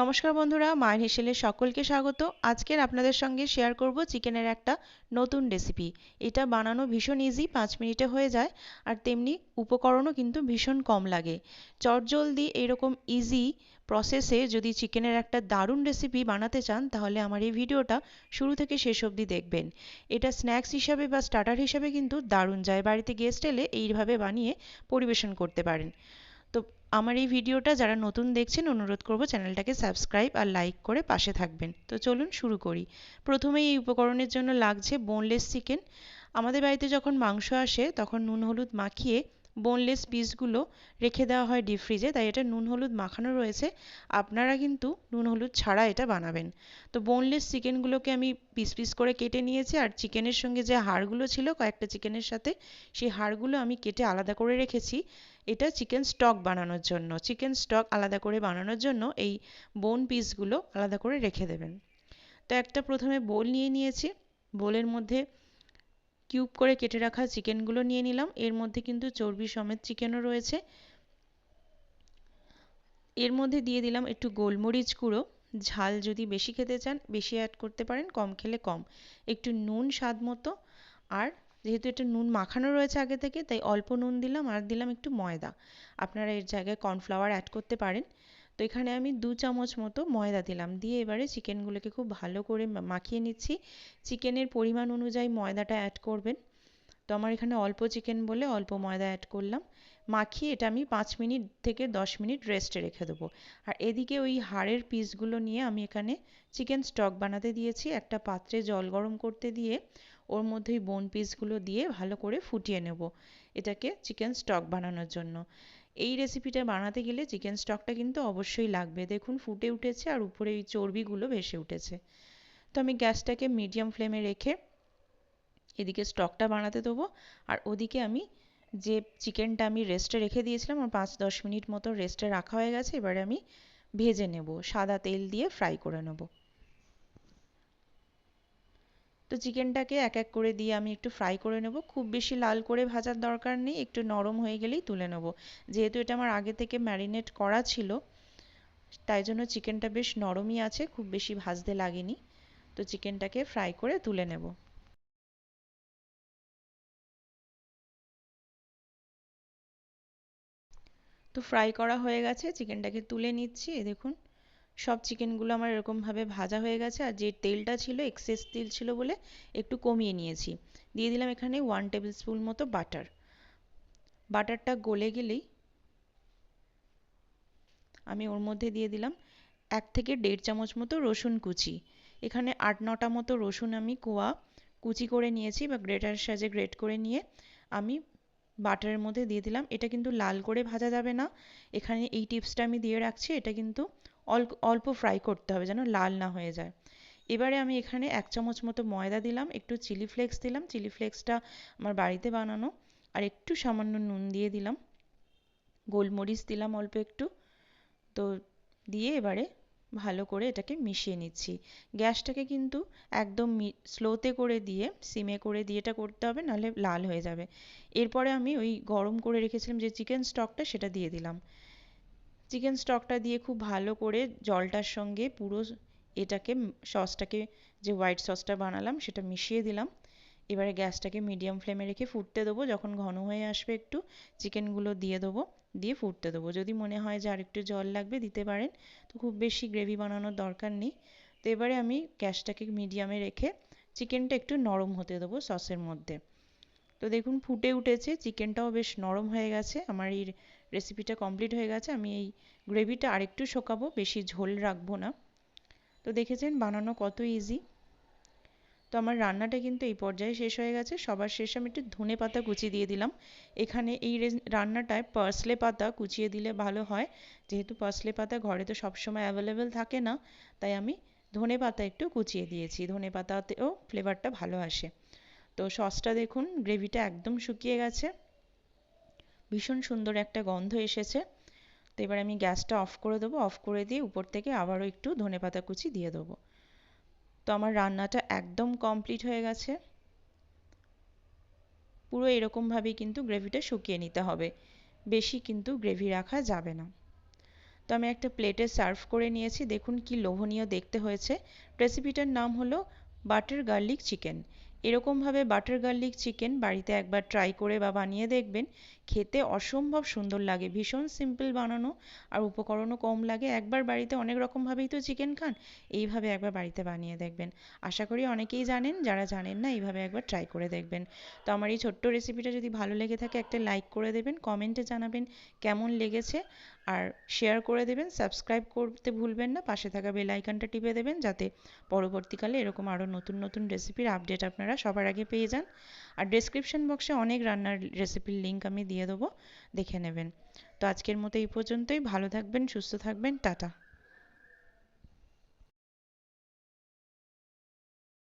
নমস্কার বন্ধুরা, মায়ের হেসেলে সকলকে স্বাগত। আজকের আপনাদের সঙ্গে শেয়ার করব চিকেনের একটা নতুন রেসিপি এটা বানানো ভীষণ ইজি পাঁচ মিনিটে হয়ে যায়, আর তেমনি উপকরণও কিন্তু ভীষণ কম লাগে। চটজলদি এরকম ইজি প্রসেসে যদি চিকেনের একটা দারুণ রেসিপি বানাতে চান, তাহলে আমার এই ভিডিওটা শুরু থেকে শেষ অবধি দেখবেন। এটা স্ন্যাক্স হিসাবে বা স্টার্টার হিসাবে কিন্তু দারুণ যায়। বাড়িতে গেস্ট এলে এইভাবে বানিয়ে পরিবেশন করতে পারেন। আমার এই ভিডিওটা যারা নতুন দেখছেন, অনুরোধ করব চ্যানেলটাকে সাবস্ক্রাইব আর লাইক করে পাশে থাকবেন। তো চলুন শুরু করি। প্রথমেই এই উপকরণের জন্য লাগছে বোনলেস চিকেন। আমাদের বাড়িতে যখন মাংস আসে, তখন নুন হলুদ মাখিয়ে বোনলেস পিসগুলো রেখে দেওয়া হয় ডিপ ফ্রিজে তাই এটা নুন হলুদ মাখানো রয়েছে। আপনারা কিন্তু নুন হলুদ ছাড়া এটা বানাবেন। তো বোনলেস চিকেনগুলোকে আমি পিস পিস করে কেটে নিয়েছি। আর চিকেনের সঙ্গে যে হাড়গুলো ছিল, কয়েকটা চিকেনের সাথে, সেই হাড়গুলো আমি কেটে আলাদা করে রেখেছি। এটা চিকেন স্টক বানানোর জন্য। চিকেন স্টক আলাদা করে বানানোর জন্য এই বোন পিসগুলো আলাদা করে রেখে দেবেন। তো একটা প্রথমে বোল নিয়ে নিয়েছি। বোলের মধ্যে কিউব করে কেটে রাখা চিকেনগুলো নিয়ে নিলাম। এর মধ্যে কিন্তু চর্বি সমেত চিকেনও রয়েছে। এর মধ্যে দিয়ে দিলাম একটু গোলমরিচ গুঁড়ো। ঝাল যদি বেশি খেতে চান, বেশি অ্যাড করতে পারেন, কম খেলে কম। একটু নুন স্বাদ মতো। আর যেহেতু এটা নুন মাখানো রয়েছে আগে থেকে, তাই অল্প নুন দিলাম আর দিলাম একটু ময়দা। আপনারা এর জায়গায় কর্নফ্লাওয়ার অ্যাড করতে পারেন। তো এখানে আমি দু চামচ মতো ময়দা দিলাম। দিয়ে এবারে চিকেনগুলোকে খুব ভালো করে মাখিয়ে নিচ্ছি। চিকেনের পরিমাণ অনুযায়ী ময়দাটা অ্যাড করবেন। তো আমার এখানে অল্প চিকেন বলে অল্প ময়দা অ্যাড করলাম। মাখিয়ে এটা আমি পাঁচ মিনিট থেকে দশ মিনিট রেস্টে রেখে দেবো। আর এদিকে ওই হাড়ের পিসগুলো নিয়ে আমি এখানে চিকেন স্টক বানাতে দিয়েছি। একটা পাত্রে জল গরম করতে দিয়ে ওর মধ্যে ওই বোন পিসগুলো দিয়ে ভালো করে ফুটিয়ে নেব। এটাকে চিকেন স্টক বানানোর জন্য। এই রেসিপিটা বানাতে গেলে চিকেন স্টকটা কিন্তু অবশ্যই লাগবে। দেখুন, ফুটে উঠেছে আর উপরে ওই চর্বিগুলো ভেসে উঠেছে। তো আমি গ্যাসটাকে মিডিয়াম ফ্লেমে রেখে এদিকে স্টকটা বানাতে দেবো। আর ওদিকে আমি যে চিকেনটা আমি রেস্টে রেখে দিয়েছিলাম আর পাঁচ দশ মিনিট মতো রেস্টে রাখা হয়ে গেছে, এবারে আমি ভেজে নেব। সাদা তেল দিয়ে ফ্রাই করে নেব। তো চিকেনটাকে এক এক করে দিয়ে আমি একটু ফ্রাই করে নেব। খুব বেশি লাল করে ভাজার দরকার নেই, একটু নরম হয়ে গেলেই তুলে নেব। যেহেতু এটা আমার আগে থেকে ম্যারিনেট করা ছিল, তাই জন্য চিকেনটা বেশ নরমই আছে, খুব বেশি ভাজতে লাগেনি। তো চিকেনটাকে ফ্রাই করে তুলে নেব। তো ফ্রাই করা হয়ে গেছে, চিকেনটাকে তুলে নিচ্ছি দেখুন। সব চিকেনগুলো আমার এরকমভাবে ভাজা হয়ে গেছে আর যে তেলটা ছিল এক্সেস তেল ছিল বলে একটু কমিয়ে নিয়েছি। দিয়ে দিলাম এখানে ওয়ান টেবিল স্পুন মতো বাটার বাটারটা গলে গেলেই আমি ওর মধ্যে দিয়ে দিলাম এক থেকে দেড় চামচ মতো রসুন কুচি। এখানে আট নটা মতো রসুন আমি কোয়া কুচি করে নিয়েছি বা গ্রেটার সাজে গ্রেট করে নিয়ে আমি বাটারের মধ্যে দিয়ে দিলাম। এটা কিন্তু লাল করে ভাজা যাবে না। এখানে এই টিপসটা আমি দিয়ে রাখছি, এটা কিন্তু অল্প অল্প ফ্রাই করতে হবে যেন লাল না হয়ে যায়। এবারে আমি এখানে এক চামচ মতো ময়দা দিলাম, একটু চিলি ফ্লেক্স দিলাম। চিলি ফ্লেক্সটা আমার বাড়িতে বানানো। আর একটু সামান্য নুন দিয়ে দিলাম। গোলমরিচ দিলাম অল্প একটু। তো দিয়ে এবারে ভালো করে এটাকে মিশিয়ে নিচ্ছি। গ্যাসটাকে কিন্তু একদম স্লোতে করে দিয়ে সিমে করে দিয়ে এটা করতে হবে, নাহলে লাল হয়ে যাবে। এরপরে আমি ওই গরম করে রেখেছিলাম যে চিকেন স্টকটা সেটা দিয়ে দিলাম। চিকেন স্টকটা দিয়ে খুব ভালো করে জলটার সঙ্গে পুরো এটাকে, সসটাকে, যে হোয়াইট সসটা বানালাম সেটা মিশিয়ে দিলাম। এবারে গ্যাসটাকে মিডিয়াম ফ্লেমে রেখে ফুটতে দেবো, যখন ঘন হয়ে আসবে একটু চিকেনগুলো দিয়ে দেবো, দিয়ে ফুটতে দেবো। যদি মনে হয় যে আর একটু জল লাগবে দিতে পারেন, তো খুব বেশি গ্রেভি বানানোর দরকার নেই। তো এবারে আমি গ্যাসটাকে মিডিয়ামে রেখে চিকেনটা একটু নরম হতে দেবো সসের মধ্যে। তো দেখুন, ফুটে উঠেছে, চিকেনটাও বেশ নরম হয়ে গেছে, আমার এই রেসিপিটা কমপ্লিট হয়ে গেছে, আমি এই গ্রেভিটা আরেকটু শোকাবো, বেশি ঝোল রাখব না। তো দেখেছেন, বানানো কত ইজি তো আমার রান্নাটা কিন্তু এই পর্যায়ে শেষ হয়ে গেছে, সবার শেষে আমি একটু ধনে পাতা কুচি দিয়ে দিলাম। এখানে এই রান্নাটায় পার্সলে পাতা কুচিয়ে দিলে ভালো হয়, যেহেতু পার্সলে পাতা ঘরে তো সবসময় অ্যাভেলেবেল থাকে না, তাই আমি ধনে পাতা একটু কুচিয়ে দিয়েছি, ধনে পাতাতেও ফ্লেভারটা ভালো আসে। তো সসটা দেখুন, গ্রেভিটা একদম শুকিয়ে গেছে। ভীষণ সুন্দর একটা গন্ধ এসেছে। তো এবার আমি গ্যাসটা অফ করে দেবো, অফ করে দিয়ে উপর থেকে আবারও একটু ধনে পাতা কুচি দিয়ে দেবো। তো আমার রান্নাটা একদম কমপ্লিট হয়ে গেছে। পুরো এরকমভাবেই কিন্তু গ্রেভিটা শুকিয়ে নিতে হবে। বেশি কিন্তু গ্রেভি রাখা যাবে না। তো আমি একটা প্লেটে সার্ভ করে নিয়েছি। দেখুন কি লোভনীয় দেখতে হয়েছে। রেসিপিটার নাম হলো বাটার গার্লিক চিকেন। এরকমভাবে বাটার গার্লিক চিকেন বাড়িতে একবার ট্রাই করে বা বানিয়ে দেখবেন। খেতে অসম্ভব সুন্দর লাগে। ভীষণ সিম্পল বানানো আর উপকরণও কম লাগে। একবার বাড়িতে অনেক রকমভাবেই তো চিকেন খান, এইভাবে একবার বাড়িতে বানিয়ে দেখবেন। আশা করি অনেকেই জানেন, যারা জানেন না, এইভাবে একবার ট্রাই করে দেখবেন। তো আমার এই ছোট্ট রেসিপিটা যদি ভালো লেগে থাকে, একটা লাইক করে দেবেন কমেন্টে জানাবেন কেমন লেগেছে। আর শেয়ার করে দেবেন সাবস্ক্রাইব করতে ভুলবেন না, পাশে থাকা বেল আইকনটা টিপে দেবেন, যাতে পরবর্তীকালে এরকম আরও নতুন নতুন রেসিপির আপডেট আপনারা সবার আগে পেয়ে যান। আর ডেসক্রিপশন বক্সে অনেক রান্নার রেসিপির লিঙ্ক আমি দিয়ে দেবো। দেখে নেবেন। তো আজকের মতো এই পর্যন্তই। ভালো থাকবেন সুস্থ থাকবেন। টাটা।